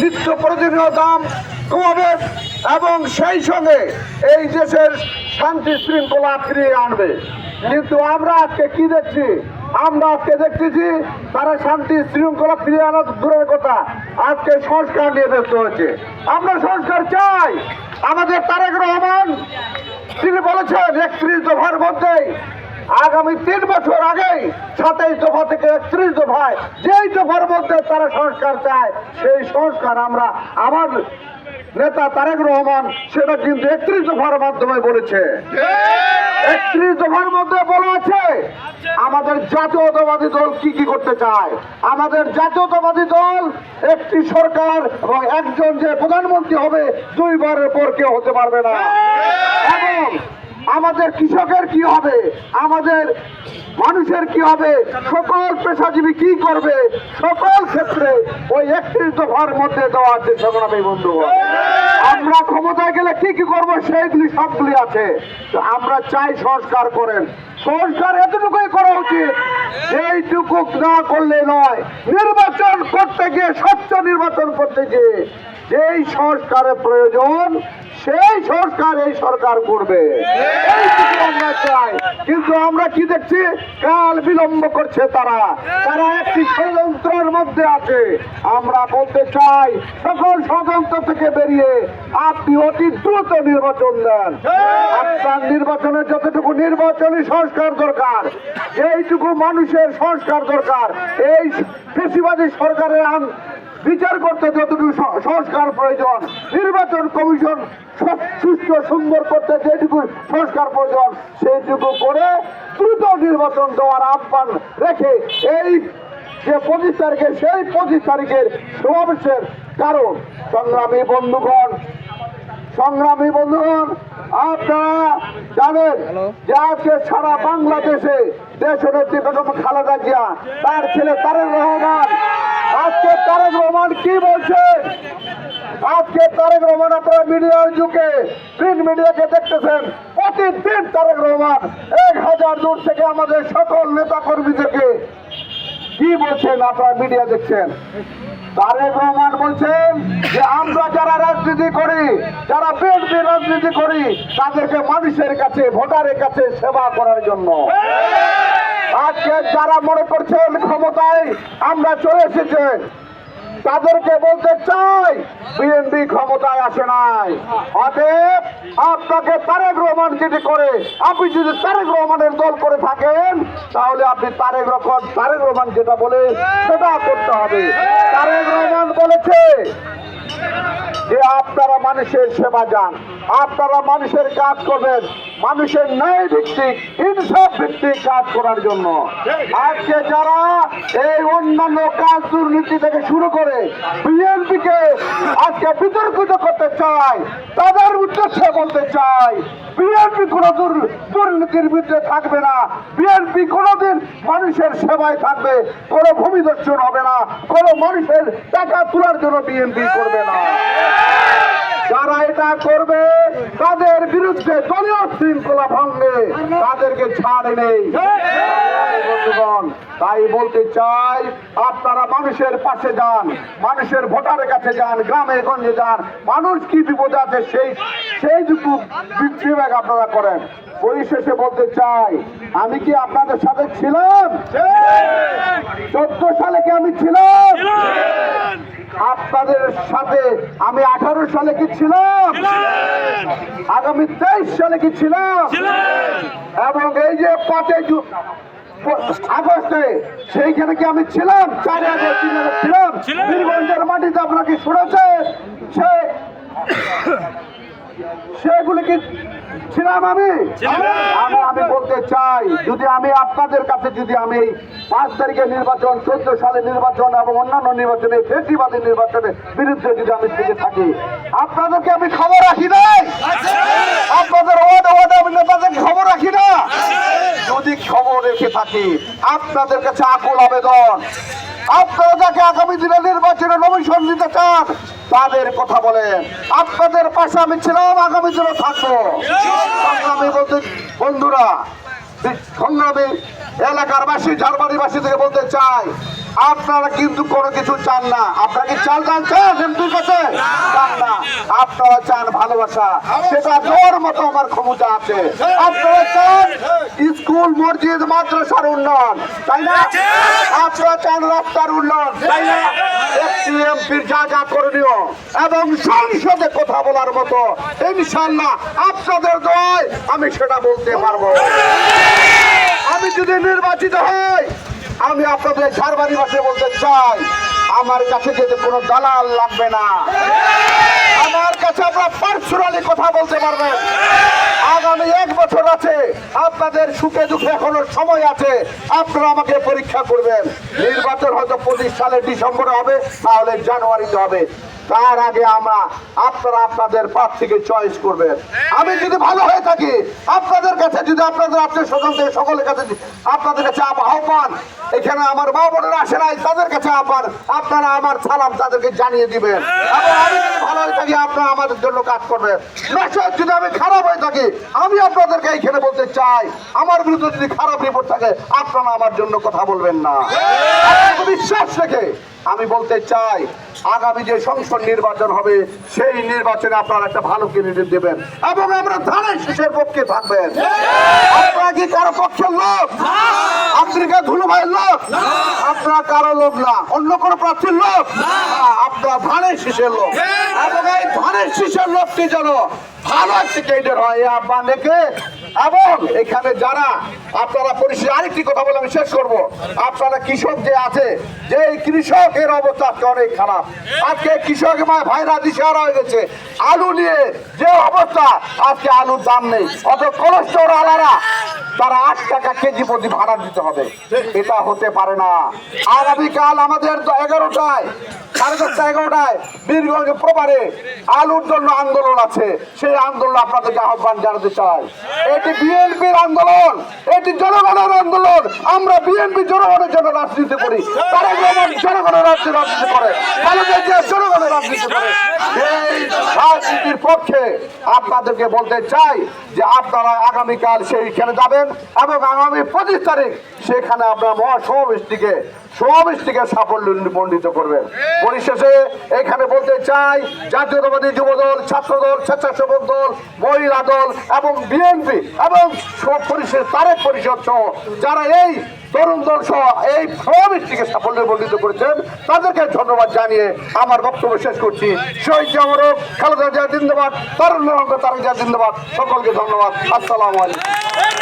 নিত্য প্রয়োজনীয় দাম কমাবে এবং সেই সঙ্গে এই দেশের শান্তি শৃঙ্খলা ফিরিয়ে আনবে। কিন্তু আমরা আজকে কি দেখছি? আমরা আজকে দেখতেছি তারা শান্তি শৃঙ্খলা ফিরিয়ে আনার দূরের কথা। আজকে সংস্কার নিয়ে ব্যস্ত হয়েছে। আমরা সংস্কার চাই। আমাদের তারেক রহমান, তিনি বলেছেন একত্রিশ দফার মধ্যেই আগামী তিন বছর আগেই সাতাইশ দফা থেকে একত্রিশ দফায় যেই দফার মধ্যে তারা সংস্কার চায়, সেই সংস্কার আমরা আমার নেতা তারেক রহমান সেটা কিন্তু একত্রিশ দফার মাধ্যমে বলেছে। একত্রিশ দফার মধ্যে বলা আছে, আমাদের জাতীয়তাবাদী দল কি কি করতে চায়? আমাদের জাতীয়তাবাদী দল একটি সরকার এবং একজন যে প্রধানমন্ত্রী হবে, দুইবারের পর কেউ হতে পারবে না। এবং আমাদের কৃষকের কি হবে? আমাদের মানুষের কি হবে? সকল পেশাজীবী কি করবে? সকল ক্ষেত্রে ওই একত্রিশ দফার মধ্যে দেওয়া আছে সংগ্রামী বন্ধু। আমরা ক্ষমতায় গেলে কি কি করব সেইগুলি সবগুলি আছে। তো আমরা চাই সংস্কার করেন। সংস্কার এতটুকুই করা উচিত এইটুকু না করলে নয়। নির্বাচন করতে গিয়ে স্বচ্ছ নির্বাচন করতে গিয়ে যেই সংস্কারের প্রয়োজন, সেই সংস্কার এই সরকার করবে। কিন্তু আমরা কি দেখছি? কাল বিলম্ব করছে তারা। তারা একটি ষড়যন্ত্রের মধ্যে আছে। আমরা বলতে চাই, সকল ষড়যন্ত্র থেকে বেরিয়ে আপনি অতি দ্রুত নির্বাচন দেন। আপনার নির্বাচনের যতটুকু নির্বাচনী সংস্কার দরকার এইটুকু মানুষের সংস্কার দরকার, এই ফেসিবাদী সরকারের বিচার করতে যতটুকু সংস্কার প্রয়োজন নির্বাচন কমিশন সুস্থ সুন্দর করতে যেটুকু সংস্কার প্রয়োজন সেইটুকু করে দ্রুত নির্বাচন দেওয়ার আহ্বান রেখে এই যে পঁচিশ তারিখে সেই পঁচিশ তারিখের সমাবেশের কারণ। সংগ্রামী বন্ধুগণ সংগ্রামী বন্ধুগণ আপনারা জানেন যে আজকে সারা বাংলাদেশে দেশনেত্রী বেগম খালেদা জিয়া তার ছেলে তারেক রহমান আজকে তারেক রহমান কি বলছে আজকে তারেক রহমান আপনারা মিডিয়ার যুগে প্রিন্ট মিডিয়াকে দেখতেছেন। প্রতিদিন তারেক রহমান, এক হাজার দূর থেকে আমাদের সকল নেতা কর্মীদেরকে কি বলছেন আপনারা মিডিয়া দেখছেন? তারেক রহমান বলছেন যে আমরা যারা রাজনীতি করি, যারা বিএনপি রাজনীতি করি, তাদেরকে মানুষের কাছে, ভোটারের কাছে সেবা করার জন্য। আজকে যারা মনে করছেন ক্ষমতায়, আমরা চলে এসেছে। তাদেরকে বলতে চাই, বিএনপি ক্ষমতায় আসে নাই। অতএব আপনাকে তারেক রহমান যদি করে, আপনি যদি তারেক রহমানের দল করে থাকেন, তাহলে আপনি তারেক রহমান তারেক রহমান যেটা বলে, সেটা করতে হবে। তারেক রহমান বলেছে যে আপনারা মানুষের সেবা যান, আপনারা মানুষের কাজ করবেন, মানুষের ন্যায় ভিত্তিক, ইনসাফ ভিত্তিক কাজ করার জন্য। আজকে যারা এই অন্যান্য কাজ দুর্নীতি থেকে শুরু করে বিএনপিকে আজকে বিতর্কিত করতে চায়, তাদের উদ্দেশ্যে বলতে চাই বিএনপি কোনো দুর- দুর্নীতির বিরুদ্ধে থাকবে না, বিএনপি কোনোদিন মানুষের সেবায় থাকবে, কোনো ভূমি দর্শন হবে না, কোনো মানুষের টাকা তোলার জন্য বিএনপি করবে না। যারা এটা করবে তাদের বিরুদ্ধে দলীয় শৃঙ্খলা ভঙ্গে তাদেরকে ছাড় নেই। বন্ধুগণ তাই বলতে চাই আপনারা মানুষের পাশে যান মানুষের ভোটারের কাছে যান গ্রামে গঞ্জে যান মানুষ কি বিপদে আছে সেই সেইটুকু বি- বিবেক আপনারা করেন। পরিশেষে বলতে চাই আমি কি আপনাদের সাথে ছিলাম। চোদ্দ সালে কি আমি ছিলাম? আপনাদের সাথে আমি আঠারো সালে কি ছিলাম? আগামী তেইশ সালে কি ছিলাম? এবং এই যে পাঁচই আগস্টে সেইখানে কি আমি ছিলাম? চার আগস্ট ছিলাম? বীরগঞ্জের মাটিতে আপনাকে কি শুনেছে সে সেগুলি কি ছিলাম আমি। আমি আমি বলতে চাই যদি আমি আপনাদের কাছে যদি আমি পাঁচ তারিখে নির্বাচন চোদ্দ সালে নির্বাচন এবং অন্যান্য নির্বাচনে ফেসিবাদী নির্বাচনের বিরুদ্ধে যদি আমি থেকে থাকি আপনাদেরকে আমি খবর রাখি নাই? আপনাদের ওয়ার্ডে ওয়ার্ডে আমি নেতাদের খবর রাখি না? যদি খবর রেখে থাকি আপনাদের কাছে আকুল আবেদন। আপনারা যাকে আগামী দিনে নির্বাচনে নমিশন দিতে চান তাদের কথা বলেন। আপনাদের পাশে আমি ছিলাম, আগামী দিনে থাকব। সংগ্রামী বন্ধুরা, সংগ্রামী এলাকার বাসী ঝাড়বাড়িবাসী থেকে বলতে চাই আপনারা কিন্তু কোনো কিছু চান না। আপনারা কি চাল চান? চান এমপির কাছে না। আপনারা চান ভালোবাসা। সেটা জোর মতো আমার ক্ষমতা আছে। আপনারা চান স্কুল, মসজিদ, মাদ্রাসার উন্নয়ন। তাই না? আপনারা চান রাস্তার উন্নয়ন। তাই না? যা যা করণীয়। এবং সংসদে কথা বলার মতো। ইনশাল্লাহ আপনাদের দয় আমি সেটা বলতে পারব। আমি যদি নির্বাচিত হই আমি আপনাদের ঝাড়বাড়ি ভাষে বলতে চাই, আমার কাছে যেতে কোনো দালাল লাগবে না। আমার কাছে আপনারা পার্সোনালি কথা বলতে পারবেন। আগামী এক বছর আছে, আপনাদের সুখে দুঃখে এখনও সময় আছে, আপনারা আমাকে পরীক্ষা করবেন। নির্বাচন হয়তো পঁচিশ সালের ডিসেম্বরে হবে, তাহলে জানুয়ারিতে হবে। তার আগে আমরা, আপনারা আপনাদের প্রার্থীকে চয়েস করবেন। আমি যদি ভালো হয়ে থাকি, আপনাদের কাছে যদি আপনাদের আত্মীয় স্বজন থেকে সকলের কাছে আপনাদের কাছে আহ্বান এখানে আমার মা বোনেরা আসে নাই, তাদের কাছে আহ্বান আপনারা আমার সালাম তাদেরকে জানিয়ে দিবেন। এবং আমি যদি ভালো হয়ে থাকি, আপনারা আমাদের জন্য কাজ করবেন। নচেত যদি আমি খারাপ হয়ে থাকি, আমি আপনাদেরকে এইখানে বলতে চাই, আমার বিরুদ্ধে যদি খারাপ রিপোর্ট থাকে, আপনারা আমার জন্য কথা বলবেন না। বিশ্বাস রেখে আমি বলতে চাই, আগামী যে সংসদ নির্বাচন হবে, সেই নির্বাচনে আপনারা একটা ভালো ক্যান্ডিডেট দেবেন। এবং আমরা ধানের শেষের পক্ষে থাকবেন। আপনারা কি কারও পক্ষের লোক? আপনারা কারও লোক না। অন্য কোনো প্রার্থীর লোক? আপনারা ধানের শীষের লোক। এবং এই ধানের শীষের লোকটি যেন ভালো একটি ক্যান্ডিডেট হয় এই আহ্বান রেখে এবং এখানে যারা আপনারা পরিস্থিতি আরেকটি কথা বলে আমি শেষ করব। আপনারা কৃষক যে আছে যে কৃষকের অবস্থা আজকে অনেক খারাপ। আজকে কৃষক মা- ভাইরা দিশারা হয়ে গেছে। আলু নিয়ে যে অবস্থা আজকে আলুর দাম নেই। অত কোলেস্টোর আলারা তারা আট টাকা কেজি প্রতি ভাড়া দিতে হবে। এটা হতে পারে না। আগামীকাল আমাদের এগারোটায়, সাড়ে দশটা এগারোটায় বীরগঞ্জ প্রবারে আলুর জন্য আন্দোলন আছে। সেই আন্দোলন আপনাদেরকে আহ্বান জানাতে চাই। এটি বিএনপির আন্দোলন, এটি জনগণের আন্দোলন। আমরা বিএনপি জনগণের জন্য রাজনীতি করি। তারা জনগণের রাজনীতি করে খালেদা জিয়া জনগণের রাজনীতি করে। এই রাজনীতির পক্ষে আপনাদেরকে বলতে চাই যে আপনারা আগামীকাল সেইখানে যাবেন এবং আগামী পঁচিশ তারিখ সেখানে আপনারা মহাসমাবেশটিকে, সমাবেশটিকে সাফল্য মণ্ডিত করবেন। পরিশেষে এখানে বলতে চাই, জাতীয়তাবাদী যুবদল, ছাত্রদল, স্বেচ্ছাসেবক দল, মহিলা দল এবং বিএনপি এবং পরিষদ, তারেক পরিষদ সহ যারা এই তরুণ দল সহ এই সমাবেশটিকে সাফল্য মণ্ডিত করেছেন, তাদেরকে ধন্যবাদ জানিয়ে আমার বক্তব্য শেষ করছি। শহীদ জামরক, খালেদা জিয়া জিন্দাবাদ, তরুণ তারেক জিয়া জিন্দাবাদ। সকলকে ধন্যবাদ। আসসালামু আলাইকুম।